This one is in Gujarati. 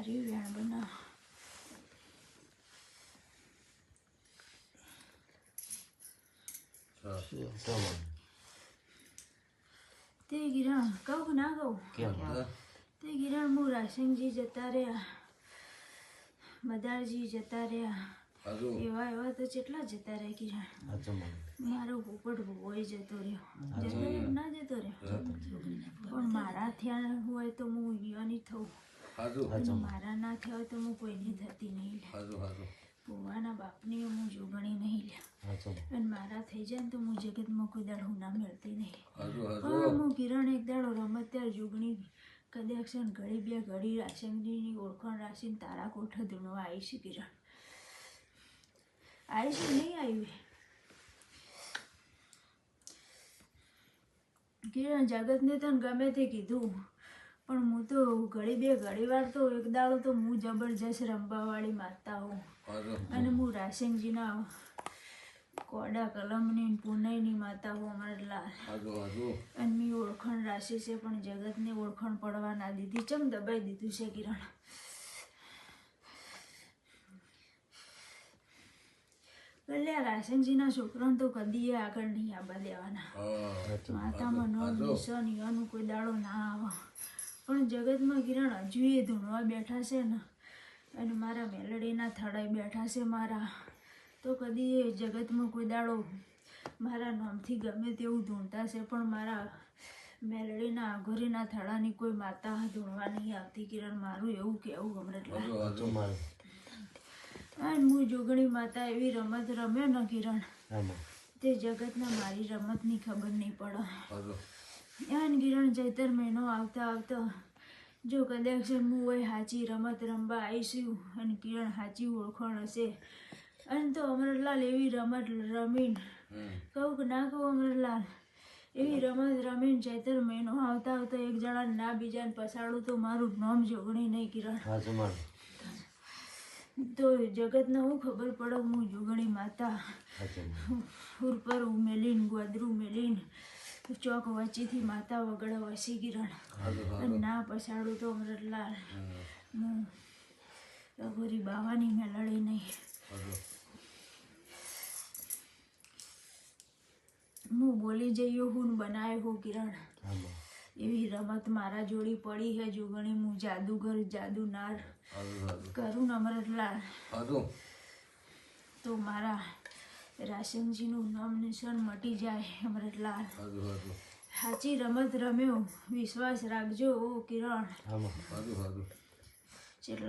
હારી વેણ બનાવ તે ગિરણ કહું ના કહું તે ગિરણ હું રાશનજી જતા રહ્યા મદારજી જતા રહ્યા એવા એવા તો કેટલા જતા રહ્યા કિરણ મારો પોપટ ભોય જતો રહ્યો જતો ના જતો રહ્યો પણ મારા થયા હોય તો હું યોની થઉં મારા ના થયા તો હું કોઈની થતી નહીં લે બાપની હું જોગણી નહીં લે અને મારા થઈ જાય ને તો હું જગતમાં કોઈ દાડો ના મળતી નહીં. પણ હું કિરણ એક દાડો રમત ત્યારે જોગણી કદાચ ઘડી બે ઘડી રાશનજીની ઓળખાણ રાખીને તારા કોઠા ધૂણવા આવી છે કિરણ. આવી છે નહીં આવી? કિરણ જગતને તને ગમે તે કીધું. પણ હું તો ઘડી બે ઘડી વાર તો એક દાડો તો હું જબરજસ્ત રમવાવાળી માતા હોઉં. અને હું રાશનજીના કોડા કલમની ને પુનઈની માતા હું અમારા લાલ. અને મેં ઓળખાણ રાશિ છે પણ જગતને ઓળખણ પડવા ના દીધી. ચમ દબાઈ દીધું છે કિરણ. એટલે આ રાશનજીના છોકરાને તો કદી આગળ નહીં આબા દેવાના. માતામાં નો નિશાન યાનું કોઈ દાડો ના આવે. પણ જગતમાં કિરણ હજુ એ ધૂણવા બેઠા છે ને. અને મારા મેલડીના થડાઈ બેઠા છે મારા. તો કદી એ જગતમાં કોઈ દાડો મારા નામથી ગમે તેવું ધૂણતા છે પણ મારા મેલડીના આઘોરીના થડાની કોઈ માતા ધૂણવા નહીં આવતી. કિરણ મારું એવું કહેવું સાચું અને હું જોગણી માતા એવી રમત રમે ને કિરણ તે જગતના મારી રમતની ખબર નહીં પડે. યાન કિરણ ચૈતર મહિનો આવતા આવતા જો કદાચ હું હોય હાચી રમત રમવા આવીશું અને કિરણ હાચી ઓળખાણ હશે. અને તો અમરલાલ એવી રમત રમીને. કહું કે ના કહું અમરલાલ એવી રમત રમીને ચૈતર મહિનો આવતા આવતો એક જણા ના બીજાને પછાડું તો મારું નામ જોગણી નહીં કિરણ. તો જગતને હું ખબર પડે હું જોગણી માતા. સાચું હુર પર ઉમેલીને ગોદરું મેલીને ચોક વચ્ચેથી માતા વગડ વસી કિરણ અને ના પછાડું તો અમૃતલાલ હું રઘુરી બાવાની મેં લડી નહીં. હું બોલી જઈયો હું ને બનાવે હું કિરણ. એવી રમત મારા જોડી પડી હે જુગણી હું જાદુગર જાદુનાર કરું ને અમૃતલાલ તો મારા રાશનજીનું નામ નિશાન મટી જાય અમરતલાલ. સાચી રમત રમ્યો. વિશ્વાસ રાખજો ઓ કિરણ. જેટલા